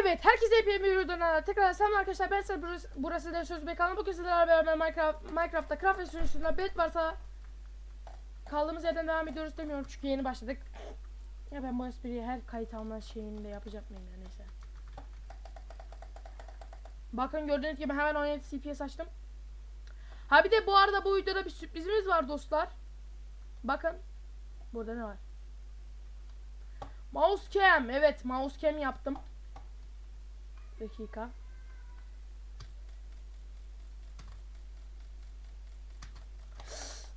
Evet, herkese hepinize bir tekrar selam arkadaşlar. Ben size burası, da söz bekanı. Bugün sizlerle beraber Minecraft, Minecraft'ta craft ve sürüşünde bet varsa kaldığımız yerden devam ediyoruz demiyorum çünkü yeni başladık. Ya ben bu espriyi her kayıt alma şeyinde yapacak mıyım ya neyse. Bakın gördüğünüz gibi hemen 17 CPS açtım. Ha bir de bu arada bu videoda bir sürprizimiz var dostlar. Bakın. Burada ne var? Mouse cam. Evet mouse cam yaptım. Dakika.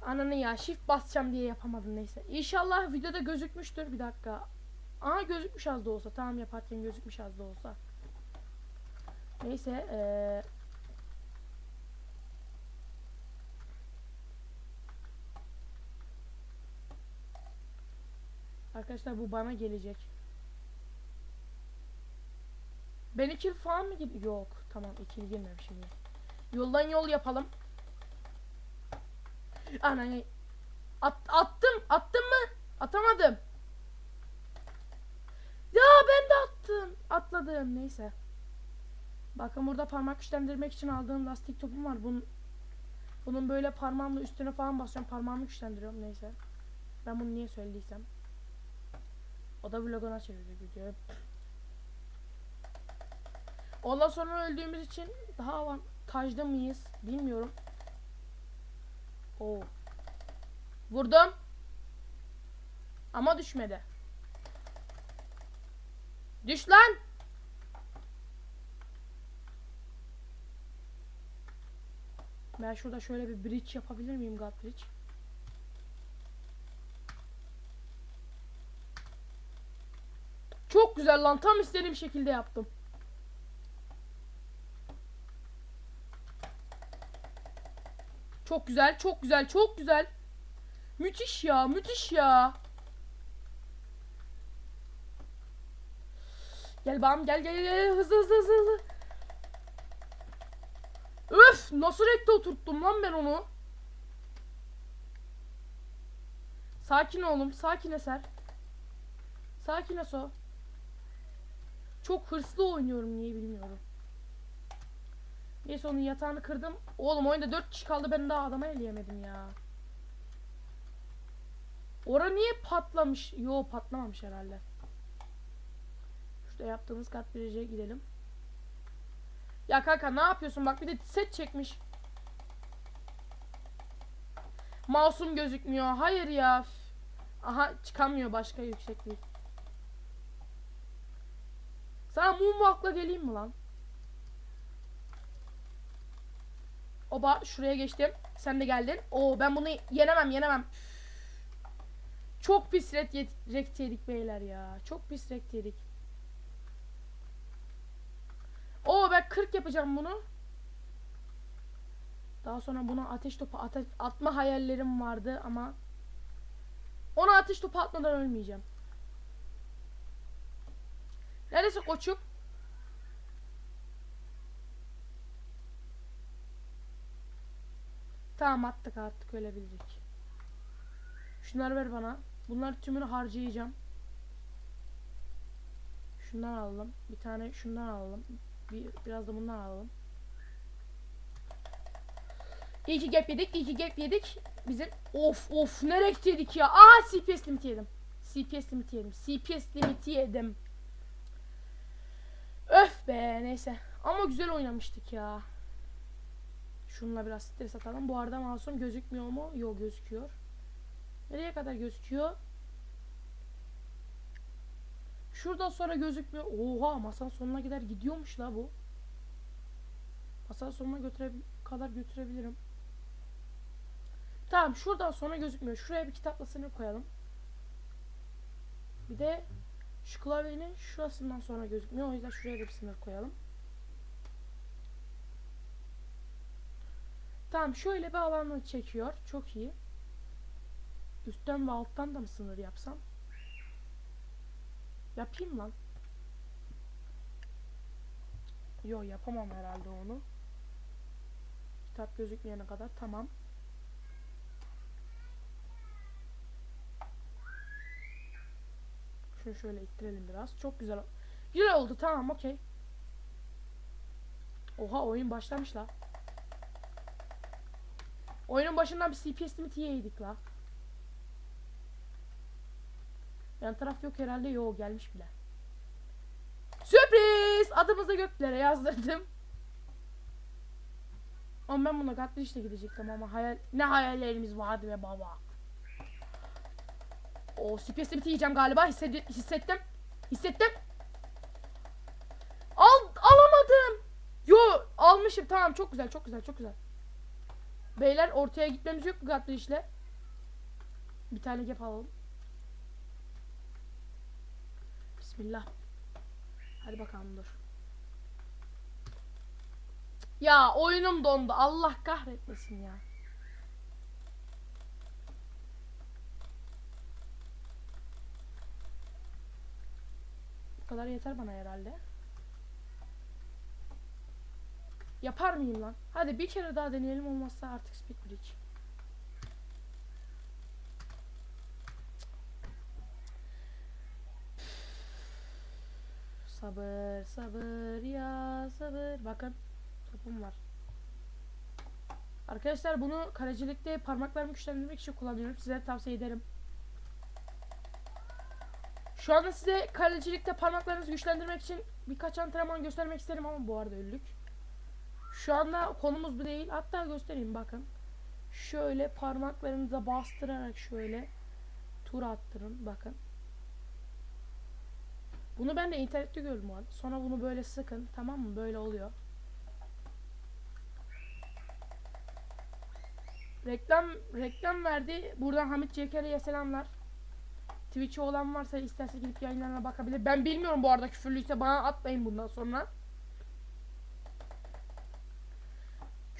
Ananı ya shift basacağım diye yapamadım neyse. İnşallah videoda gözükmüştür. Bir dakika. Aha gözükmüş az da olsa. Tamam yaparken gözükmüş az da olsa. Neyse. Ee... Arkadaşlar bu bana gelecek. Ben ikili falan mı gir? Yok. Tamam ikili girmemişim ya. Yoldan yol yapalım. Ananı. At, attım. Attım mı? Atamadım. Ya ben de attım. Atladım. Neyse. Bakın burada parmak güçlendirmek için aldığım lastik topum var. Bunun, bunun böyle parmağımla üstüne falan basıyorum. Parmağımı güçlendiriyorum. Neyse. Ben bunu niye söylediysem. O da vloguna çevirecek videoyu. Ondan sonra öldüğümüz için daha avantajlı mıyız bilmiyorum. Oo. Vurdum. Ama düşmedi. Düş lan. Ben şurada şöyle bir bridge yapabilir miyim God bridge? Çok güzel lan tam istediğim şekilde yaptım. Çok güzel, çok güzel, çok güzel. Müthiş ya, müthiş ya. Gel bam, gel gel gel hızlı hızlı hızlı. Öf, nasıl rekte oturttum lan ben onu? Sakin oğlum, sakin eser. Sakin Eso. Çok hırslı oynuyorum niye bilmiyorum. Neyse onun yatağını kırdım. Oğlum oyunda 4 kişi kaldı ben daha adama eleyemedim ya. Ora niye patlamış? Yo patlamamış herhalde. Şurada yaptığımız kat biriciye gidelim. Ya kanka ne yapıyorsun? Bak bir de set çekmiş. Masum gözükmüyor. Hayır ya. Aha çıkamıyor başka yükseklik. Sana moonwalk'la geleyim mi lan? Oba şuraya geçtim. Sen de geldin. Oo ben bunu yenemem yenemem. Çok pis red rekt yedik beyler ya. Çok pis rekt yedik. Oo ben 40 yapacağım bunu. Daha sonra buna ateş topu ate- atma hayallerim vardı ama ona ateş topu atmadan ölmeyeceğim. Neresi koçum? Tamam attık artık ölebildik. Şunları ver bana. Bunlar tümünü harcayacağım. Şundan alalım. Bir tane şundan alalım. Bir, biraz da bundan alalım. İyi ki gap yedik. iyi ki gap yedik. Bizim of of ne rekt yedik ya. Aa CPS limiti yedim. CPS limiti yedim. CPS limiti yedim. Öf be neyse. Ama güzel oynamıştık ya. Şununla biraz stres atalım. Bu arada masum gözükmüyor mu? Yok gözüküyor. Nereye kadar gözüküyor? Şuradan sonra gözükmüyor. Oha masanın sonuna kadar gidiyormuş la bu. Masanın sonuna götüre kadar götürebilirim. Tamam şuradan sonra gözükmüyor. Şuraya bir kitapla sınır koyalım. Bir de şu klavyenin şurasından sonra gözükmüyor. O yüzden şuraya da bir sınır koyalım. Tamam şöyle bir alanı çekiyor. Çok iyi. Üstten ve alttan da mı sınır yapsam? Yapayım lan. Yo yapamam herhalde onu. Kitap gözükmeyene kadar tamam. Şunu şöyle ittirelim biraz. Çok güzel. Güzel oldu tamam okey. Oha oyun başlamış la. Oyunun başından bir CPS limiti yedik la. Yan taraf yok herhalde. Yo gelmiş bile. Sürpriz! Adımızı göklere yazdırdım. Ama ben buna katlı işte gidecektim ama hayal ne hayallerimiz vardı be baba. O CPS limiti yiyeceğim galiba. Hissedi- hissettim. Hissettim. Al alamadım. Yo almışım tamam çok güzel çok güzel çok güzel. Beyler ortaya gitmemiz yok mu katlı işle? Bir tane gap alalım. Bismillah. Hadi bakalım dur. Ya oyunum dondu. Allah kahretmesin ya. Bu kadar yeter bana herhalde. Yapar mıyım lan? Hadi bir kere daha deneyelim olmazsa artık speed bridge. Sabır, sabır ya sabır. Bakın topum var. Arkadaşlar bunu kalecilikte parmaklarımı güçlendirmek için kullanıyorum. Size tavsiye ederim. Şu anda size kalecilikte parmaklarınızı güçlendirmek için birkaç antrenman göstermek isterim ama bu arada öldük. Şu anda konumuz bu değil. Hatta göstereyim bakın. Şöyle parmaklarınıza bastırarak şöyle tur attırın. Bakın. Bunu ben de internette gördüm o an. Sonra bunu böyle sıkın. Tamam mı? Böyle oluyor. Reklam reklam verdi. Buradan Hamit Ceker'e selamlar. Twitch'i olan varsa isterse gidip yayınlarına bakabilir. Ben bilmiyorum bu arada küfürlüyse bana atmayın bundan sonra.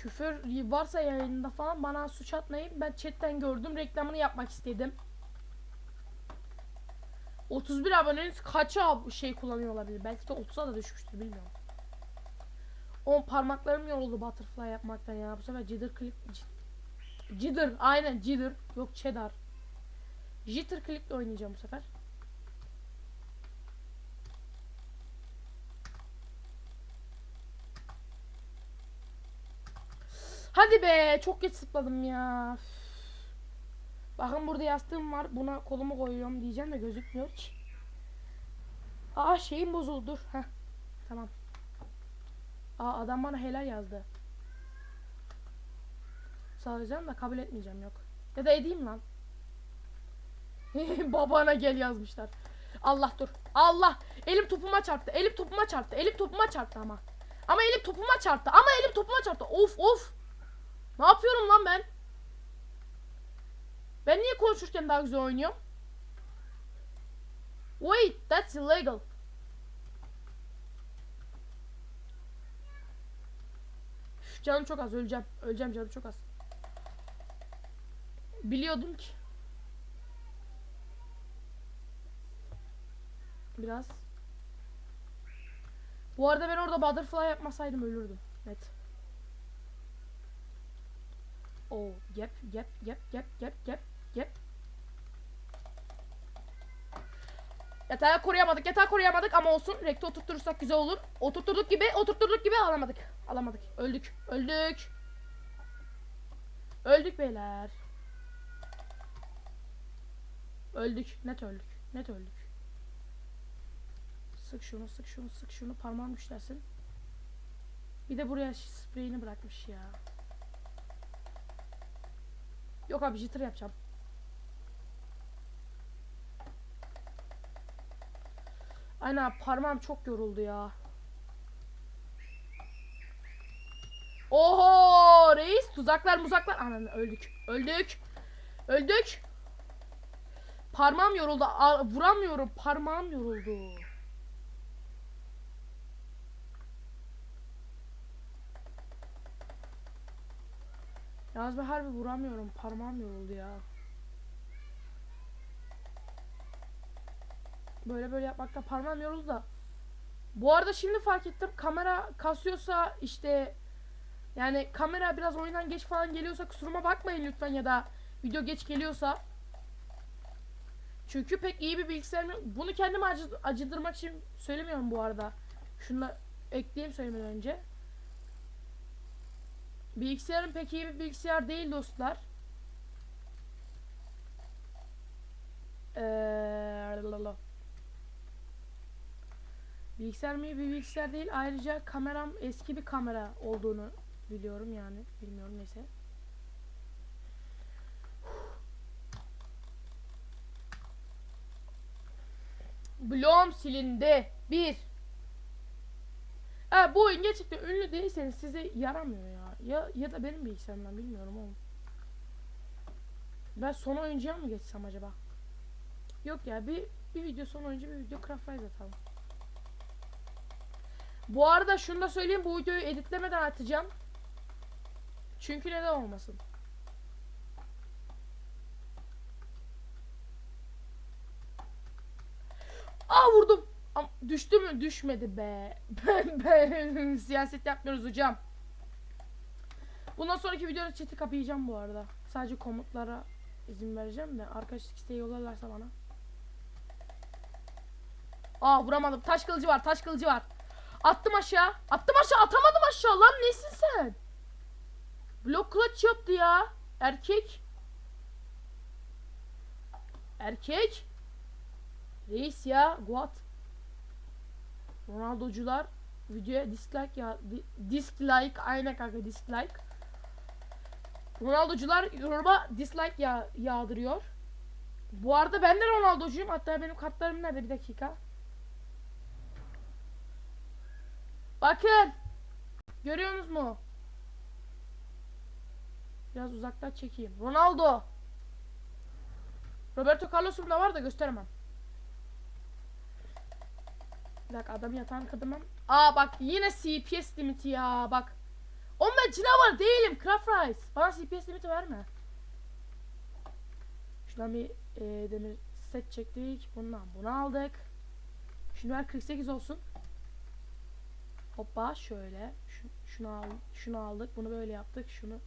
Küfür varsa yayında falan bana suç atmayın. Ben chatten gördüm reklamını yapmak istedim. 31 aboneniz kaça şey kullanıyor olabilir? Belki de 30'a da düşmüştür bilmiyorum. 10 parmaklarım yoruldu butterfly yapmaktan ya. Bu sefer jitter clip jitter aynen jitter yok cheddar. Jitter clip oynayacağım bu sefer. Hadi be çok geç zıpladım ya. Bakın burada yastığım var. Buna kolumu koyuyorum diyeceğim de gözükmüyor hiç. Aa şeyim bozuldu. Heh. Tamam. Aa adam bana helal yazdı. Sağlayacağım da kabul etmeyeceğim yok. Ya da edeyim lan. Babana gel yazmışlar. Allah dur. Allah. Elim topuma çarptı. Elim topuma çarptı. Elim topuma çarptı ama. Ama elim topuma çarptı. Ama elim topuma çarptı. Of of. Ne yapıyorum lan ben? Ben niye konuşurken daha güzel oynuyorum? Wait, that's illegal. Üf, canım çok az, öleceğim. Öleceğim canım çok az. Biliyordum ki. Biraz. Bu arada ben orada butterfly yapmasaydım ölürdüm. Net. Oh, yep, yep, yep, yep, yep, yep, yep. Yatağı koruyamadık, yatağı koruyamadık ama olsun. Rekte oturtursak güzel olur. Oturtturduk gibi, oturtturduk gibi alamadık. Alamadık. Öldük, öldük. Öldük beyler. Öldük, net öldük, net öldük. Sık şunu, sık şunu, sık şunu. Parmağım güçlensin. Bir de buraya spreyini bırakmış ya. Yok abi jitter yapacağım. Aynen parmağım çok yoruldu ya. Oho reis tuzaklar muzaklar. Anan öldük. Öldük. Öldük. Parmağım yoruldu. Aa, vuramıyorum. Parmağım yoruldu. Yalnız ben harbi vuramıyorum. Parmağım yoruldu ya. Böyle böyle yapmakta parmağım yoruldu da. Bu arada şimdi fark ettim. Kamera kasıyorsa işte yani kamera biraz oyundan geç falan geliyorsa kusuruma bakmayın lütfen ya da video geç geliyorsa. Çünkü pek iyi bir bilgisayar bunu kendime acı, acıdırmak için söylemiyorum bu arada. Şunu da ekleyeyim söylemeden önce. Bilgisayarım pek iyi bir bilgisayar değil dostlar. Eee, lalala. Bilgisayar mı iyi bir bilgisayar değil. Ayrıca kameram eski bir kamera olduğunu biliyorum yani. Bilmiyorum neyse. Bloğum silindi. Bir. Ha, bu oyun gerçekten ünlü değilseniz size yaramıyor ya. Ya ya da benim bilgisayarımdan bilmiyorum oğlum. Ben son oyuncuya mı geçsem acaba? Yok ya bir bir video son oyuncu bir video Craft atalım. Bu arada şunu da söyleyeyim bu videoyu editlemeden atacağım. Çünkü neden olmasın? Aa vurdum. Düştü mü? Düşmedi be. Ben, ben siyaset yapmıyoruz hocam. Bundan sonraki videoda chat'i kapayacağım bu arada. Sadece komutlara izin vereceğim de arkadaşlık isteği yollarlarsa bana. Aa vuramadım. Taş kılıcı var. Taş kılıcı var. Attım aşağı. Attım aşağı. Atamadım aşağı lan. Nesin sen? Blok clutch yaptı ya. Erkek. Erkek. Reis ya. Guat. Ronaldocular videoya dislike ya di- dislike aynen kanka dislike. Ronaldocular yoruma dislike ya yağdırıyor. Bu arada ben de Ronaldocuyum. Hatta benim kartlarım nerede bir dakika. Bakın. Görüyorsunuz mu? Biraz uzaktan çekeyim. Ronaldo. Roberto Carlos'um da var da gösteremem. Bir dakika adam yatağını kırdım ben. Aa bak yine CPS limiti ya bak. Oğlum ben canavar değilim Craft Rice. Bana CPS limiti verme. Şuradan bir e, demir set çektik. Bundan bunu aldık. Şimdi ver 48 olsun. Hoppa şöyle. Şu, şunu al, şunu aldık. Bunu böyle yaptık. Şunu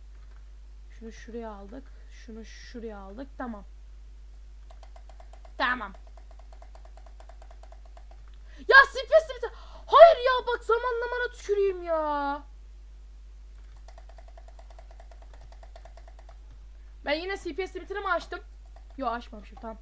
şunu şuraya aldık. Şunu şuraya aldık. Tamam. Tamam. Ya limiti. Hayır ya bak zamanlamana tüküreyim ya. Ben yine CPS limitini mi açtım? Yo açmamışım tamam.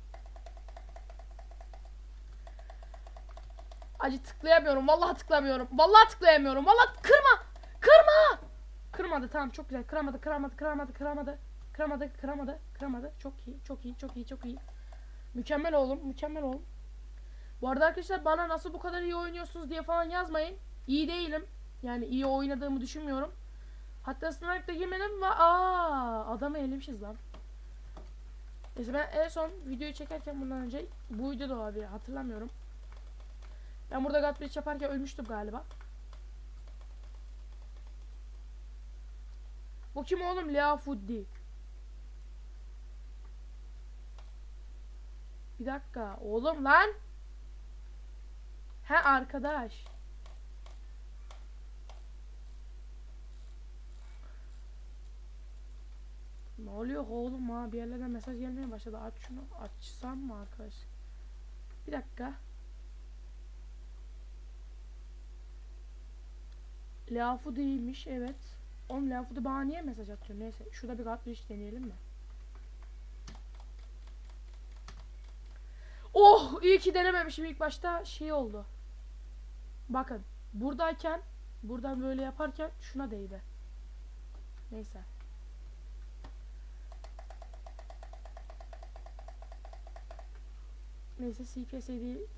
Acı tıklayamıyorum. Vallahi tıklamıyorum. Vallahi tıklayamıyorum. Vallahi kırma. Kırma. Kırmadı tamam çok güzel. Kıramadı, kıramadı, kıramadı, kıramadı. Kıramadı, kıramadı, kıramadı. Çok iyi, çok iyi, çok iyi, çok iyi. Mükemmel oğlum, mükemmel oğlum. Bu arada arkadaşlar bana nasıl bu kadar iyi oynuyorsunuz diye falan yazmayın. İyi değilim. Yani iyi oynadığımı düşünmüyorum. Hatta sınavda girmedim ve aa adamı elemişiz lan. Neyse ben en son videoyu çekerken bundan önce bu video da olabilir hatırlamıyorum. Ben burada God Bridge yaparken ölmüştüm galiba. Bu kim oğlum? Lea Fuddi. Bir dakika. Oğlum lan. He arkadaş. Ne oluyor oğlum ha? Bir yerlerden mesaj gelmeye başladı. Aç şunu. Açsam mı arkadaş? Bir dakika. Lafu değilmiş evet. Oğlum Lafu da bana niye mesaj atıyor? Neyse şurada bir kartlı deneyelim mi? Oh iyi ki denememişim ilk başta şey oldu. Bakın buradayken buradan böyle yaparken şuna değdi. Neyse. Neyse CPS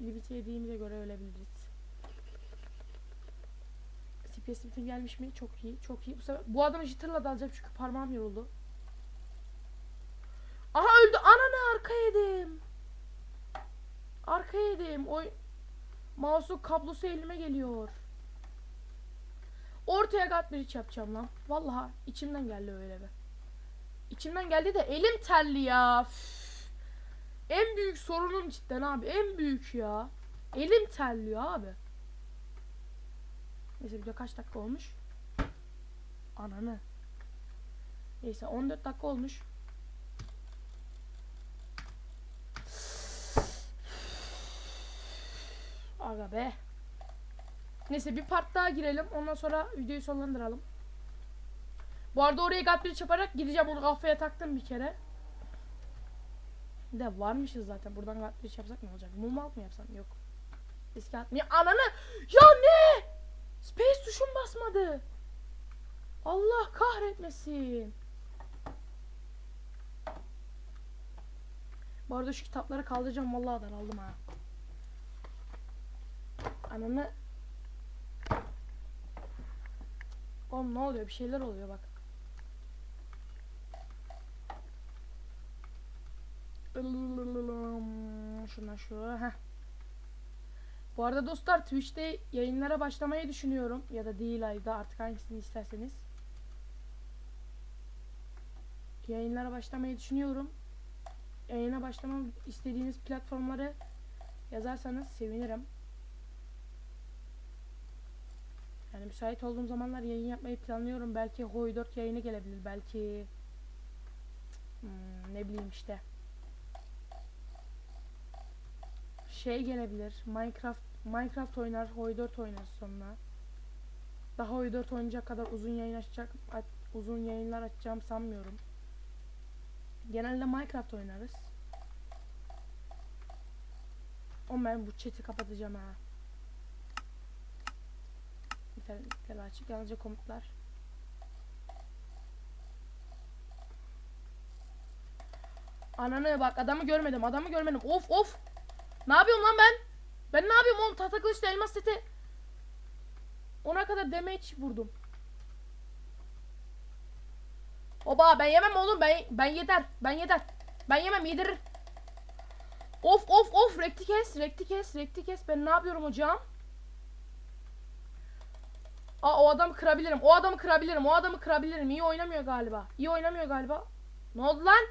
limiti yediğimize göre ölebiliriz. CPS limitim gelmiş mi? Çok iyi, çok iyi. Bu sefer bu adamı jitterla dalacağım çünkü parmağım yoruldu. Aha öldü. Ananı arka yedim. Arka yedim. O mouse'un kablosu elime geliyor. Ortaya gat bir iç yapacağım lan. Vallahi içimden geldi öyle bir. İçimden geldi de elim terli ya. Üf. En büyük sorunum cidden abi. En büyük ya. Elim terliyor abi. Neyse video kaç dakika olmuş? Ananı. Neyse 14 dakika olmuş. Aga be. Neyse bir part daha girelim. Ondan sonra videoyu sonlandıralım. Bu arada oraya Godbridge yaparak gideceğim. Onu kafaya taktım bir kere. De varmışız zaten. Buradan Godbridge yapsak ne olacak? Mum alt mı yapsam? Yok. Eski at. Niye? Ananı! Ya ne? Space tuşum basmadı. Allah kahretmesin. Bu arada şu kitapları kaldıracağım. Vallahi daraldım ha. Ananı Oğlum ne oluyor? Bir şeyler oluyor bak. Şuna şu. Heh. Bu arada dostlar Twitch'te yayınlara başlamayı düşünüyorum. Ya da değil ayda artık hangisini isterseniz. Yayınlara başlamayı düşünüyorum. Yayına başlamam istediğiniz platformları yazarsanız sevinirim. Yani müsait olduğum zamanlar yayın yapmayı planlıyorum. Belki Hoy 4 yayını gelebilir. Belki hmm, ne bileyim işte. Şey gelebilir. Minecraft Minecraft oynar, Hoy 4 oynar sonra. Daha Hoy 4 oynayacak kadar uzun yayın açacak aç- uzun yayınlar açacağım sanmıyorum. Genelde Minecraft oynarız. O ben bu chat'i kapatacağım ha. İnternetler açık. Yalnızca komutlar. Ananı bak adamı görmedim. Adamı görmedim. Of of. Ne yapıyorum lan ben? Ben ne yapıyorum oğlum? Tahta kılıçla elmas seti. Ona kadar damage vurdum. Oba ben yemem oğlum. Ben ben yeter. Ben yeter. Ben yemem yedirir. Of of of. Rekti kes. Rekti kes. Rekti kes. Ben ne yapıyorum hocam? Aa o adamı kırabilirim. O adamı kırabilirim. O adamı kırabilirim. İyi oynamıyor galiba. İyi oynamıyor galiba. Ne oldu lan?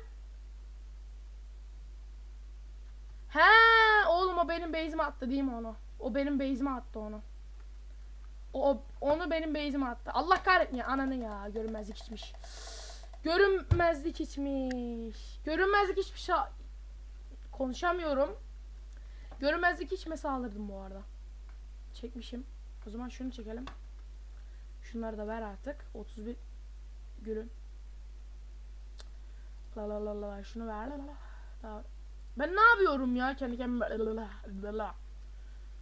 He oğlum o benim base'ime attı değil mi onu? O benim base'ime attı onu. O, o- onu benim base'ime attı. Allah kahretmiyor ananı ya. Görünmezlik içmiş. Görünmezlik içmiş. Görünmezlik içmiş. ha- Konuşamıyorum. Görünmezlik içmesi alırdım bu arada. Çekmişim. O zaman şunu çekelim. Şunları da ver artık. 31 gülün. La la la la şunu ver la la. Daha- Ben ne yapıyorum ya kendi kendime.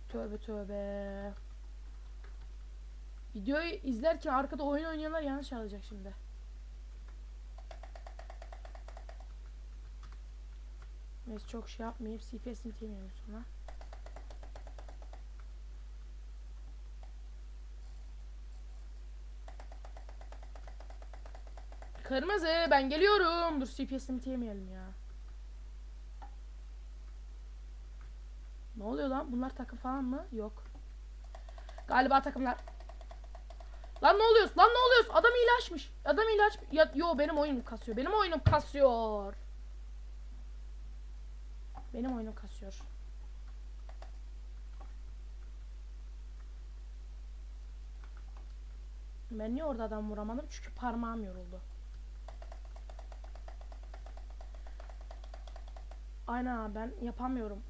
Tövbe tövbe. Videoyu izlerken arkada oyun oynayanlar yanlış alacak şimdi. Neyse çok şey yapmayayım. CPS'ini temeyeyim sonra. Kırmızı ben geliyorum. Dur CPS'ini temeyelim ya. Ne oluyor lan? Bunlar takım falan mı? Yok. Galiba takımlar. Lan ne oluyoruz? Lan ne oluyoruz? Adam ilaçmış. Adam ilaç. Ya, yo benim oyunum kasıyor. Benim oyunum kasıyor. Benim oyunum kasıyor. Ben niye orada adam vuramadım? Çünkü parmağım yoruldu. Aynen ben yapamıyorum.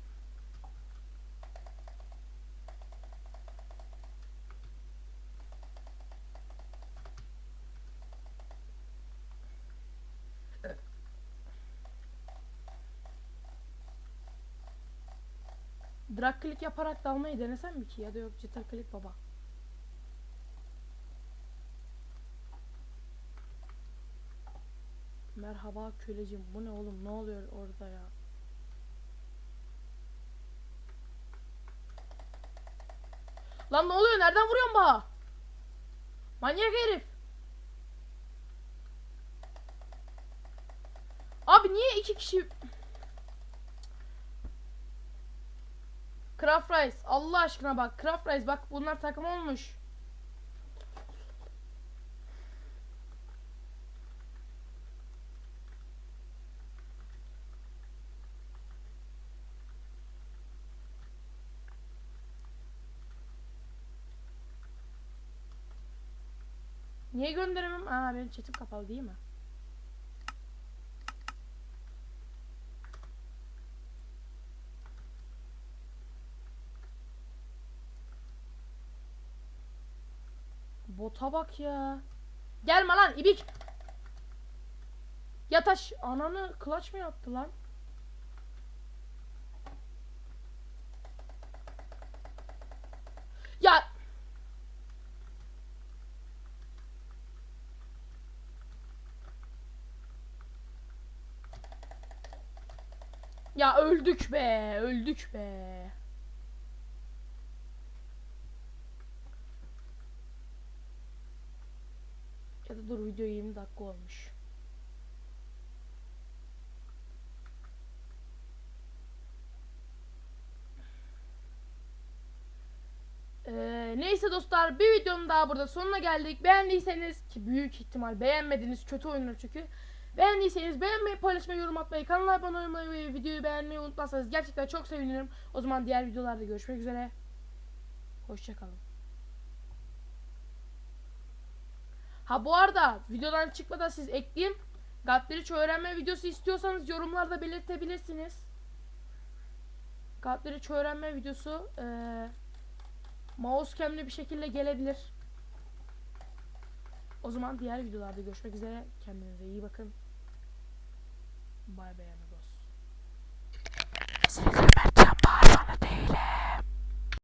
Drag click yaparak dalmayı denesem mi ki ya da yok jitter click baba. Merhaba kölecim. Bu ne oğlum? Ne oluyor orada ya? Lan ne oluyor? Nereden vuruyorsun bana? Manyak herif. Abi niye iki kişi... Craft Rice. Allah aşkına bak. Craft Rice bak bunlar takım olmuş. Niye gönderemem? Aa benim chatim kapalı değil mi? Bota bak ya. Gelme lan ibik. Ya taş ananı kılaç mı yaptı lan? Ya Ya öldük be, öldük be. Dur video 20 dakika olmuş. Ee, neyse dostlar bir videonun daha burada sonuna geldik. Beğendiyseniz ki büyük ihtimal beğenmediniz kötü oyunlar çünkü. Beğendiyseniz beğenmeyi, paylaşmayı, yorum atmayı, kanala abone olmayı ve videoyu beğenmeyi unutmazsanız gerçekten çok sevinirim. O zaman diğer videolarda görüşmek üzere. Hoşçakalın. Ha bu arada videodan çıkmadan siz ekleyeyim. Gatliç öğrenme videosu istiyorsanız yorumlarda belirtebilirsiniz. Gatliç öğrenme videosu eee mouse cam'li bir şekilde gelebilir. O zaman diğer videolarda görüşmek üzere. Kendinize iyi bakın. Bay bay amigos. Sizin Mertcan Bağırmanı değilim.